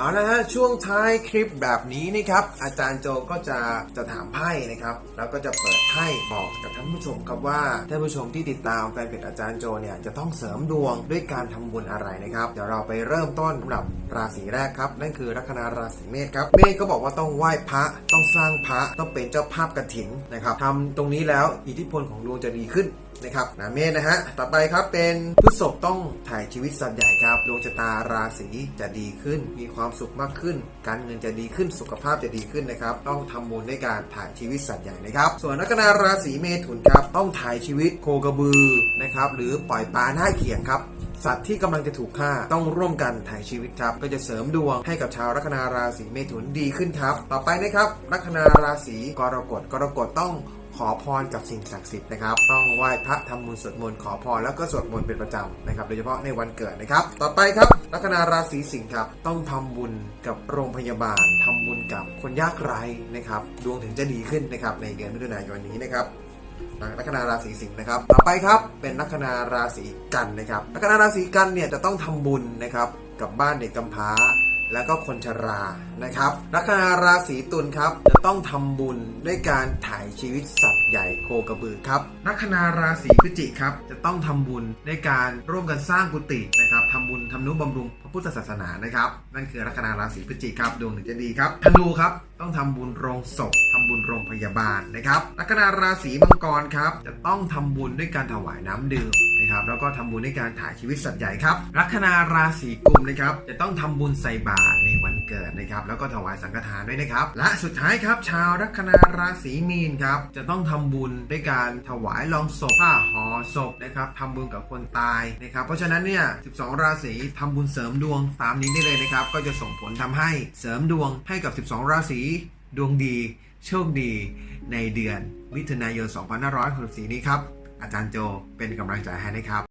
เอาละฮะช่วงท้ายคลิปแบบนี้นะครับ อาจารย์โจก็จะจะถามไพ่นะครับ แล้วก็จะเปิดไพ่บอกกับท่านผู้ชมครับว่าท่านผู้ชมที่ติดตามแฟนเพจอาจารย์โจเนี่ยจะต้องเสริมดวงด้วยการทำบุญอะไรนะครับ เดี๋ยวเราไปเริ่มต้นสำหรับราศีแรกครับนั่นคือลัคนาราศีเมษครับเมษก็บอกว่าต้องไหว้พระต้องสร้างพระต้องเป็นเจ้าภาพกฐินนะครับทำตรงนี้แล้วอิทธิพลของดวงจะดีขึ้นนะครับนะเมษนะฮะ ต่อไปครับเป็นพฤษภต้องถ่ายชีวิตสัตว์ใหญ่ครับ ดวงชะตาราศีจะดีขึ้น มีความสุขมากขึ้น การเงินจะดีขึ้นสุขภาพจะดีขึ้นนะครับ ต้องทำบุญด้วยการถ่ายชีวิตสัตว์ใหญ่นะครับ ส่วนนักนาราศีเมถุนครับต้องถ่ายชีวิตโคกระบือนะครับหรือปล่อยปลาหน้าเขียงครับสัตว์ที่กำลังจะถูกฆ่าต้องร่วมกันถ่ายชีวิตครับ ก็จะเสริมดวงให้กับชาวลัคนาราศีเมถุนดีขึ้นครับ ต่อไปนะครับลัคนาราศีกรกฎกรกฎต้อง อพรกับสิ่งศักดิ์สิทธิ์นะครับ ต้องไหว้พระทำบุญสวดมนต์ขอพรแล้วก็สวดมนต์เป็นประจำนะครับ โดยเฉพาะในวันเกิดนะครับ ต่อไปครับลัคนาราศีสิงห์ครับ ต้องทำบุญกับโรงพยาบาลทำบุญกับคนยากไร้นะครับ ดวงถึงจะดีขึ้นนะครับในเดือนมิถุนายนนี้นะครับลัคนาราศีสิงห์นะครับ ต่อไปครับเป็นลัคนาราศีกันนะครับลัคนาราศีกันเนี่ยจะต้องทำบุญนะครับกับบ้านเด็กกำพร้า แล้วก็คนชรานะครับลัคนาราศีตุลครับจะต้องทำบุญด้วยการถ่ายชีวิตสัตว์ใหญ่โคกระบือครับลัคนาราศีพฤศจิกครับจะต้องทำบุญด้วยการร่วมกันสร้างกุฏินะครับทำบุญทำนุบำรุงพระพุทธศาสนานะครับ นั่นคือลัคนาราศีพฤศจิกครับดวงถึงจะดีครับธนูครับต้องทำบุญโรงศพ บุญโรงพยาบาลนะครับลัคนาราศีมังกรครับจะต้องทำบุญด้วยการถวายน้ำดื่มนะครับแล้วก็ทำบุญด้วยการถ่ายชีวิตสัตว์ใหญ่ครับลัคนาราศีกุมนะครับจะต้องทำบุญใส่บาตรในวันเกิดนะครับแล้วก็ถวายสังฆทานด้วยนะครับ และสุดท้ายครับ ชาวลัคนาราศีมีนครับจะต้องทำบุญด้วยการถวายลองศพผ้าห่อศพนะครับทำบุญกับคนตายนะครับเพราะฉะนั้นเนี่ย 12 ราศีทำบุญเสริมดวงตามนี้ได้เลยนะครับก็จะส่งผลทำให้เสริมดวงให้กับ 12 ราศี ดวงดี โชคดี ในเดือนมิถุนายน 2564 นี้ครับ อาจารย์โจเป็นกำลังใจให้นะครับ